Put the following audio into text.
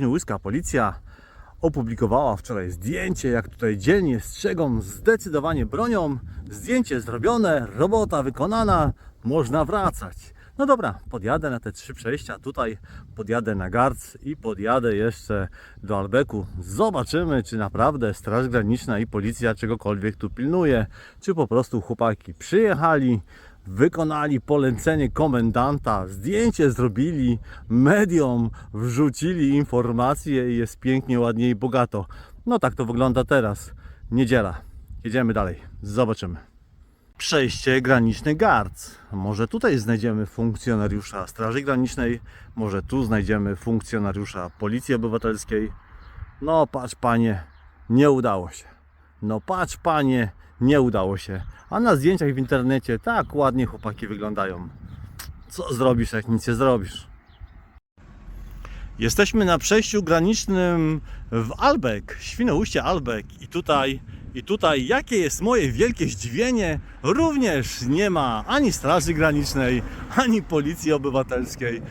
Świnoujska policja opublikowała wczoraj zdjęcie, jak tutaj dzielnie strzegą zdecydowanie bronią. Zdjęcie zrobione, robota wykonana, można wracać. No dobra, podjadę na te trzy przejścia, tutaj podjadę na Garc i podjadę jeszcze do Albeku. Zobaczymy, czy naprawdę Straż Graniczna i Policja czegokolwiek tu pilnuje, czy po prostu chłopaki przyjechali, wykonali polecenie komendanta, zdjęcie zrobili, mediom wrzucili informacje i jest pięknie, ładnie i bogato. No tak to wygląda teraz. Niedziela. Jedziemy dalej. Zobaczymy. Przejście graniczne Garc. Może tutaj znajdziemy funkcjonariusza Straży Granicznej, może tu znajdziemy funkcjonariusza Policji Obywatelskiej. No patrz panie, nie udało się. No patrz panie, nie udało się. A na zdjęciach w internecie tak ładnie chłopaki wyglądają. Co zrobisz, jak nic nie zrobisz? Jesteśmy na przejściu granicznym w Albek, Świnoujście Albek i tutaj, i tutaj jakie jest moje wielkie zdziwienie, również nie ma ani Straży Granicznej, ani Policji Obywatelskiej.